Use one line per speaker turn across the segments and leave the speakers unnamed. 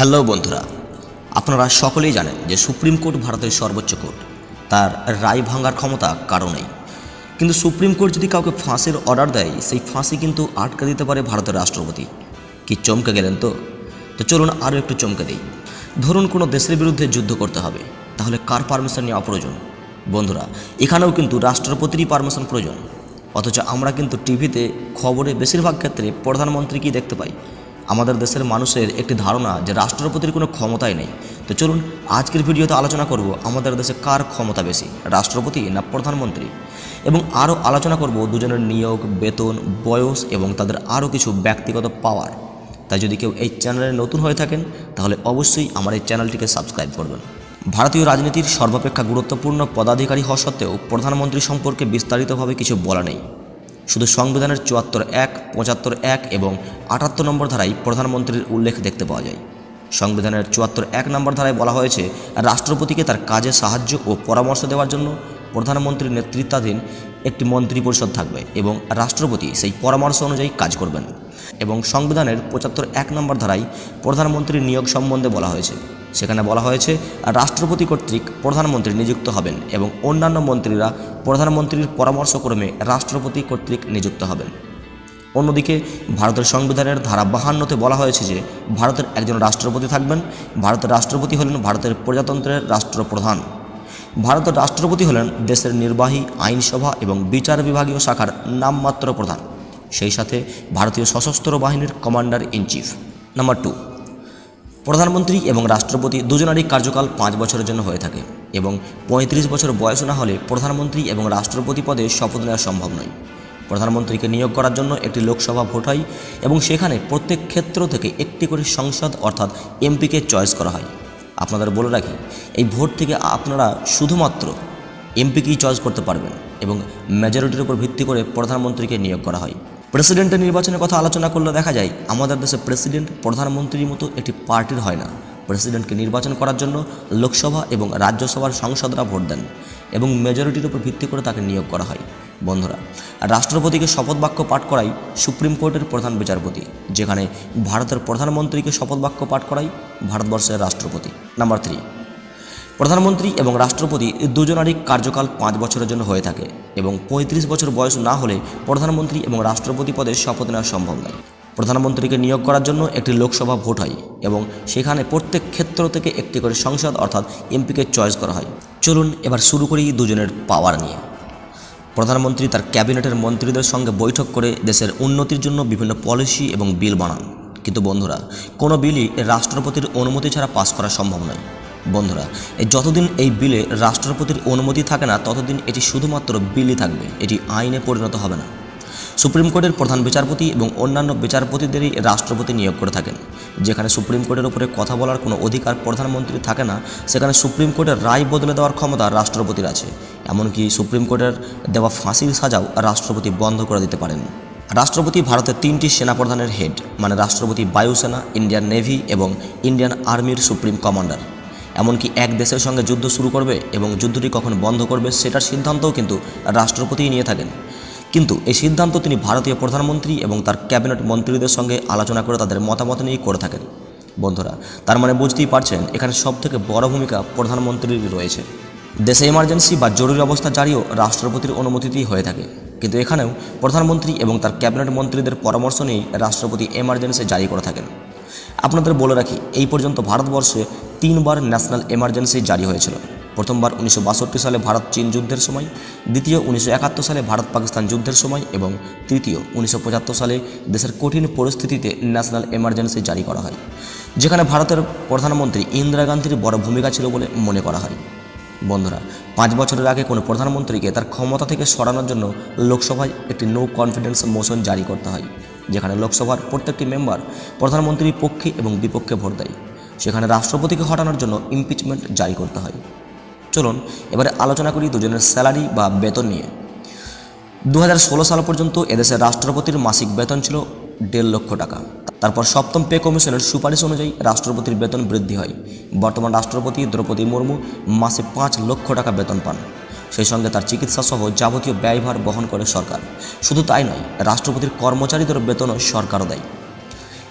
Hello বন্ধুরা, আপনারা সকলেই জানেন যে সুপ্রিম কোর্ট ভারতের সর্বোচ্চ কোর্ট। তার রায় ভাঙার ক্ষমতা কারও নেই। কিন্তু সুপ্রিম কোর্ট যদি কাউকে ফাঁসির অর্ডার দেয়, সেই ফাঁসি কিন্তু আটকে দিতে পারে ভারতের রাষ্ট্রপতি। কি চমকে গেলেন তো? তো চলুন আরও একটু চমকে দিই। ধরুন কোনো দেশের বিরুদ্ধে যুদ্ধ করতে হবে, তাহলে কার পারমিশন নেওয়া প্রয়োজন? বন্ধুরা, এখানেও কিন্তু রাষ্ট্রপতিরই পারমিশন প্রয়োজন। অথচ আমরা কিন্তু টিভিতে খবরে বেশিরভাগ ক্ষেত্রে প্রধানমন্ত্রীকেই দেখতে পাই। আমাদের দেশের মানুষের একটি ধারণা যে রাষ্ট্রপতির কোনো ক্ষমতাই নেই। তো চলুন, আজকের ভিডিওতে আলোচনা করব আমাদের দেশে কার ক্ষমতা বেশি, রাষ্ট্রপতি না প্রধানমন্ত্রী? এবং আরও আলোচনা করব দুজনের নিয়োগ, বেতন, বয়স এবং তাদের আরও কিছু ব্যক্তিগত পাওয়ার। তাই যদি কেউ এই চ্যানেলে নতুন হয়ে থাকেন, তাহলে অবশ্যই আমার এই চ্যানেলটিকে সাবস্ক্রাইব করবেন। ভারতীয় রাজনীতির সর্বাপেক্ষা গুরুত্বপূর্ণ পদাধিকারী হওয়া সত্ত্বেও প্রধানমন্ত্রী সম্পর্কে বিস্তারিতভাবে কিছু বলা নেই। শুধু সংবিধানের চুয়াত্তর এক, পঁচাত্তর এক এবং আটাত্তর নম্বর ধারায় প্রধানমন্ত্রীর উল্লেখ দেখতে পাওয়া যায়। সংবিধানের চুয়াত্তর এক নম্বর ধারায় বলা হয়েছে, রাষ্ট্রপতিকে তার কাজে সাহায্য ও পরামর্শ দেওয়ার জন্য প্রধানমন্ত্রীর নেতৃত্বাধীন একটি মন্ত্রিপরিষদ থাকবে এবং রাষ্ট্রপতি সেই পরামর্শ অনুযায়ী কাজ করবেন। এবং সংবিধানের পঁচাত্তর এক নম্বর ধারায় প্রধানমন্ত্রীর নিয়োগ সম্বন্ধে বলা হয়েছে। সেখানে বলা হয়েছে, রাষ্ট্রপতি কর্তৃক প্রধানমন্ত্রী নিযুক্ত হবেন এবং অন্যান্য মন্ত্রীরা প্রধানমন্ত্রীর পরামর্শক্রমে রাষ্ট্রপতি কর্তৃক নিযুক্ত হবেন। অন্যদিকে, ভারতের সংবিধানের ধারা বাহান্নতে বলা হয়েছে যে, ভারতের একজন রাষ্ট্রপতি থাকবেন, ভারতের রাষ্ট্রপতি হলেন ভারতের প্রজাতন্ত্রের রাষ্ট্রপ্রধান। ভারতের রাষ্ট্রপতি হলেন দেশের নির্বাহী, আইনসভা এবং বিচার বিভাগীয় শাখার নামমাত্র প্রধান। সেই সাথে ভারতীয় সশস্ত্র বাহিনীর commander in chief number two প্রধানমন্ত্রী এবং রাষ্ট্রপতি দুজনারই কার্যকাল পাঁচ বছরের জন্য হয়ে থাকে এবং পঁয়ত্রিশ বছর বয়স না হলে প্রধানমন্ত্রী এবং রাষ্ট্রপতি পদে শপথ নেওয়া সম্ভব নয়। প্রধানমন্ত্রীকে নিয়োগ করার জন্য একটি লোকসভা ভোট হয় এবং সেখানে প্রত্যেক ক্ষেত্র থেকে একটি করে সংসদ অর্থাৎ এমপিকে চয়েস করা হয়। আপনাদের বলে রাখি, এই ভোট থেকে আপনারা শুধুমাত্র এমপিকেই চয়েস করতে পারবেন এবং মেজরিটির উপর ভিত্তি করে প্রধানমন্ত্রীকে নিয়োগ করা হয়। প্রেসিডেন্টের নির্বাচনের কথা আলোচনা করলে দেখা যায়, আমাদের দেশে প্রেসিডেন্ট, প্রধানমন্ত্রীর মতো একটি পার্টির হয় না। প্রেসিডেন্টকে নির্বাচন করার জন্য লোকসভা এবং রাজ্যসভার সংসদরা ভোট দেন এবং মেজরিটির উপর ভিত্তি করে তাকে নিয়োগ করা হয়। বন্ধুরা, রাষ্ট্রপতিকে শপথ বাক্য পাঠ করাই সুপ্রিম কোর্টের প্রধান বিচারপতি, যেখানে ভারতের প্রধানমন্ত্রীকে শপথ বাক্য পাঠ করাই ভারতবর্ষের রাষ্ট্রপতি। নাম্বার থ্রি প্রধানমন্ত্রী এবং রাষ্ট্রপতি দুজনারই কার্যকাল পাঁচ বছরের জন্য হয়ে থাকে এবং পঁয়ত্রিশ বছর বয়স না হলে প্রধানমন্ত্রী এবং রাষ্ট্রপতি পদে শপথ নেওয়া সম্ভব নয়। প্রধানমন্ত্রীকে নিয়োগ করার জন্য একটি লোকসভা ভোট হয় এবং সেখানে প্রত্যেক ক্ষেত্র থেকে একটি করে সংসদ অর্থাৎ এমপিকে চয়েস করা হয়। চলুন এবার শুরু করি দুজনের পাওয়ার নিয়ে। প্রধানমন্ত্রী তার ক্যাবিনেটের মন্ত্রীদের সঙ্গে বৈঠক করে দেশের উন্নতির জন্য বিভিন্ন পলিসি এবং বিল বানান। কিন্তু বন্ধুরা, কোনো বিলই রাষ্ট্রপতির অনুমতি ছাড়া পাস করা সম্ভব নয়। বন্ধুরা যতদিন এই বিলে রাষ্ট্রপতির অনুমতি থাকে না, ততদিন এটি শুধুমাত্র বিলই থাকবে। এটি আইনে পরিণত হবে না। সুপ্রিম কোর্টের প্রধান বিচারপতি এবং অন্যান্য বিচারপতিদেরই রাষ্ট্রপতি নিয়োগ করে থাকেন। যেখানে সুপ্রিম কোর্টের উপরে কথা বলার কোনো অধিকার প্রধানমন্ত্রী থাকে না, সেখানে সুপ্রিম কোর্টের রায় বদলে দেওয়ার ক্ষমতা রাষ্ট্রপতির আছে। এমনকি সুপ্রিম কোর্টের দেওয়া ফাঁসির সাজাও রাষ্ট্রপতি বন্ধ করে দিতে পারেন। রাষ্ট্রপতি ভারতের তিনটি সেনাপ্রধানের হেড মানে রাষ্ট্রপতি বায়ুসেনা, ইন্ডিয়ান নেভি এবং ইন্ডিয়ান আর্মির সুপ্রিম কমান্ডার। এমনকি এক দেশের সঙ্গে যুদ্ধ শুরু করবে এবং যুদ্ধটি কখন বন্ধ করবে সেটার সিদ্ধান্তও কিন্তু রাষ্ট্রপতিই নিয়ে থাকেন। কিন্তু এই সিদ্ধান্ত তিনি ভারতীয় প্রধানমন্ত্রী এবং তার ক্যাবিনেট মন্ত্রীদের সঙ্গে আলোচনা করে তাদের মতামত নিয়েই করে থাকেন। বন্ধুরা, তার মানে বুঝতেই পারছেন, এখানে সবথেকে বড় ভূমিকা প্রধানমন্ত্রীর রয়েছে। দেশে এমার্জেন্সি বা জরুরি অবস্থা জারিও রাষ্ট্রপতির অনুমতিতেই হয়ে থাকে। কিন্তু এখানেও প্রধানমন্ত্রী এবং তার ক্যাবিনেট মন্ত্রীদের পরামর্শ নিয়েই রাষ্ট্রপতি এমার্জেন্সি জারি করে থাকেন। আপনাদের বলে রাখি, এই পর্যন্ত ভারতবর্ষে তিনবার ন্যাশনাল এমার্জেন্সি জারি হয়েছিল। প্রথমবার উনিশশো বাষট্টি সালে ভারত চীন যুদ্ধের সময়, দ্বিতীয় উনিশশো একাত্তর সালে ভারত পাকিস্তান যুদ্ধের সময় এবং তৃতীয় উনিশশো পঁচাত্তর সালে দেশের কঠিন পরিস্থিতিতে ন্যাশনাল এমার্জেন্সি জারি করা হয়, যেখানে ভারতের প্রধানমন্ত্রী ইন্দিরা গান্ধীর বড় ভূমিকা ছিল বলে মনে করা হয়। বন্ধুরা, পাঁচ বছরের আগে কোনো প্রধানমন্ত্রীকে তার ক্ষমতা থেকে সরানোর জন্য লোকসভায় একটি নো কনফিডেন্স মোশন জারি করতে হয়। যেখানে লোকসভার প্রত্যেকটি মেম্বার প্রধানমন্ত্রীর পক্ষে এবং বিপক্ষে ভোট দেয়। সেখানে রাষ্ট্রপতিকে হটানোর জন্য ইমপিচমেন্ট জারি করতে হয়। চলুন, এবারে আলোচনা করি দুজনের স্যালারি বা বেতন নিয়ে। দু হাজার ষোলো সাল পর্যন্ত এদেশের রাষ্ট্রপতির মাসিক বেতন ছিল দেড় লক্ষ টাকা। তারপর সপ্তম পে কমিশনের সুপারিশ অনুযায়ী রাষ্ট্রপতির বেতন বৃদ্ধি হয়। বর্তমান রাষ্ট্রপতি দ্রৌপদী মুর্মু মাসে পাঁচ লক্ষ টাকা বেতন পান। সেই সঙ্গে তার চিকিৎসা সহ যাবতীয় ব্যয়ভার বহন করে সরকার। শুধু তাই নয়, রাষ্ট্রপতির কর্মচারীদের বেতনও সরকারও দেয়।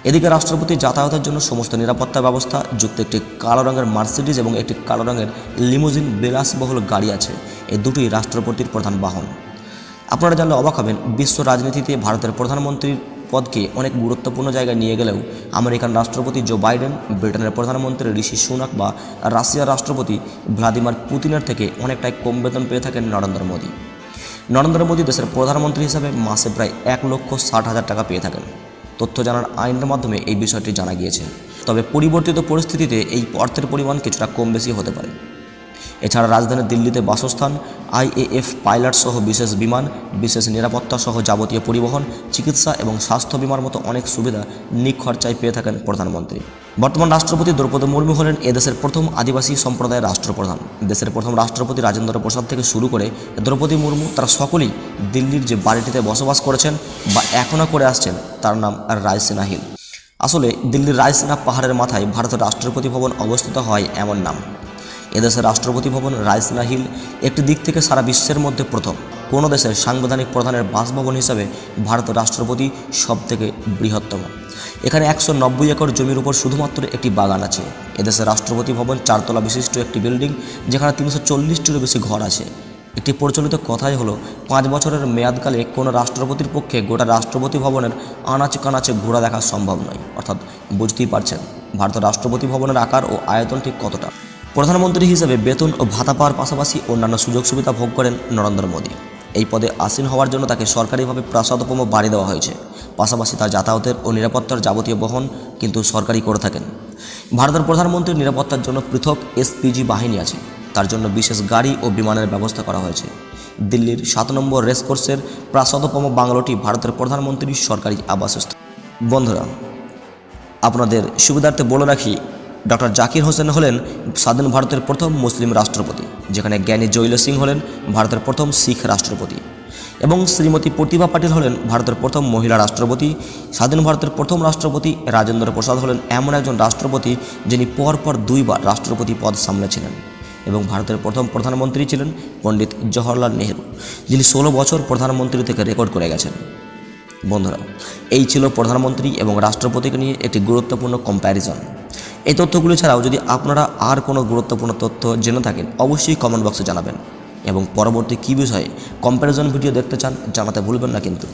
এদিকে রাষ্ট্রপতি যাতায়াতের জন্য সমস্ত নিরাপত্তা ব্যবস্থা, যুক্ত একটি কালো রঙের মার্সিডিজ এবং একটি কালো রঙের লিমোজিন বিলাসবহুল গাড়ি আছে। এই দুটোই রাষ্ট্রপতির প্রধান বাহন। আপনারা জানলে অবাক হবেন, বিশ্ব রাজনীতিতে ভারতের প্রধানমন্ত্রীর পদকে অনেক গুরুত্বপূর্ণ জায়গায় নিয়ে গেলেও আমেরিকান রাষ্ট্রপতি জো বাইডেন, ব্রিটেনের প্রধানমন্ত্রী ঋষি সুনাক বা রাশিয়ার রাষ্ট্রপতি ভ্লাদিমির পুতিনের থেকে অনেকটাই কম বেতন পেয়ে থাকেন নরেন্দ্র মোদী। নরেন্দ্র মোদী দেশের প্রধানমন্ত্রী হিসাবে মাসে প্রায় এক লক্ষ ষাট হাজার টাকা পেয়ে থাকেন। তথ্য জানার আইনের মাধ্যমে এই বিষয়টি জানা গিয়েছে। তবে পরিবর্তিত পরিস্থিতিতে এই অর্থের পরিমাণ কিছুটা কম বেশি হতে পারে। এছাড়া রাজধানী দিল্লিতে বাসস্থান আইএএফ পাইলট সহ বিশেষ বিমান, বিশেষ নিরাপত্তা সহ যাবতীয় পরিবহন, চিকিৎসা এবং স্বাস্থ্য বিমার মতো অনেক সুবিধা নিখরচায় পেয়ে থাকেন প্রধানমন্ত্রী। বর্তমান রাষ্ট্রপতি দ্রৌপদী মুর্মু হলেন এদেশের প্রথম আদিবাসী সম্প্রদায়ের রাষ্ট্রপ্রধান। দেশের প্রথম রাষ্ট্রপতি রাজেন্দ্র প্রসাদ থেকে শুরু করে দ্রৌপদী মুর্মু তারা সকলেই দিল্লির যে বাড়িটিতে বসবাস করেছেন বা এখনও করে আসছেন, তার নাম রায়সেনা হিল। আসলে দিল্লির রায়সেনা পাহাড়ের মাথায় ভারতের রাষ্ট্রপতি ভবন অবস্থিত হয় এমন নাম। এদেশের রাষ্ট্রপতি ভবন রায়সিনা হিল একটি দিক থেকে সারা বিশ্বের মধ্যে প্রথম। কোনো দেশের সাংবিধানিক প্রধানের বাসভবন হিসাবে ভারতের রাষ্ট্রপতি সবথেকে বৃহত্তম। এখানে একশো নব্বই একর জমির উপর শুধুমাত্র একটি বাগান আছে। এদেশের রাষ্ট্রপতি ভবন চারতলা বিশিষ্ট একটি বিল্ডিং, যেখানে তিনশো চল্লিশটিরও বেশি ঘর আছে। একটি প্রচলিত কথাই হলো, পাঁচ বছরের মেয়াদকালে কোনো রাষ্ট্রপতির পক্ষে গোটা রাষ্ট্রপতি ভবনের আনাচে কানাচে ঘোরা দেখা সম্ভব নয়। অর্থাৎ বুঝতেই পারছেন ভারতের রাষ্ট্রপতি ভবনের আকার ও আয়তন ঠিক কতটা। প্রধানমন্ত্রী হিসেবে বেতন ও ভাতা পাওয়ার পাশাপাশি অন্যান্য সুযোগ সুবিধা ভোগ করেন নরেন্দ্র মোদী। এই পদে আসীন হওয়ার জন্য তাকে সরকারিভাবে প্রাসাদপম বাড়ি দেওয়া হয়েছে। পাশাপাশি তার যাতায়াতের ও নিরাপত্তার যাবতীয় বহন কিন্তু সরকারি করে থাকেন। ভারতের প্রধানমন্ত্রীর নিরাপত্তার জন্য পৃথক এসপিজি বাহিনী আছে। তার জন্য বিশেষ গাড়ি ও বিমানের ব্যবস্থা করা হয়েছে। দিল্লির সাত নম্বর রেসকোর্সের প্রাসাদপম বাংলোটি ভারতের প্রধানমন্ত্রীর সরকারি আবাসস্থল। বন্ধুরা, আপনাদের সুবিধার্থে বলে রাখি ডক্টর জাকির হোসেন হলেন স্বাধীন ভারতের প্রথম মুসলিম রাষ্ট্রপতি, যেখানে জ্ঞানী জৈল সিং হলেন ভারতের প্রথম শিখ রাষ্ট্রপতি এবং শ্রীমতী প্রতিভা পাটিল হলেন ভারতের প্রথম মহিলা রাষ্ট্রপতি। স্বাধীন ভারতের প্রথম রাষ্ট্রপতি রাজেন্দ্র প্রসাদ হলেন এমন একজন রাষ্ট্রপতি যিনি পরপর দুইবার রাষ্ট্রপতি পদ সামলেছিলেন এবং ভারতের প্রথম প্রধানমন্ত্রী ছিলেন পণ্ডিত জওহরলাল নেহরু, যিনি ষোলো বছর প্রধানমন্ত্রী থেকে রেকর্ড করে গেছেন। বন্ধুরা, এই ছিল প্রধানমন্ত্রী এবং রাষ্ট্রপতিকে নিয়ে একটি গুরুত্বপূর্ণ কম্প্যারিজন এই তথ্যগুলি ছাড়াও যদি আপনারা আর কোনো গুরুত্বপূর্ণ তথ্য জেনে থাকেন, অবশ্যই কমেন্ট বক্সে জানাবেন। এবং পরবর্তী কী বিষয়ে কম্প্যারিজন ভিডিও দেখতে চান, জানাতে ভুলবেন না কিন্তু।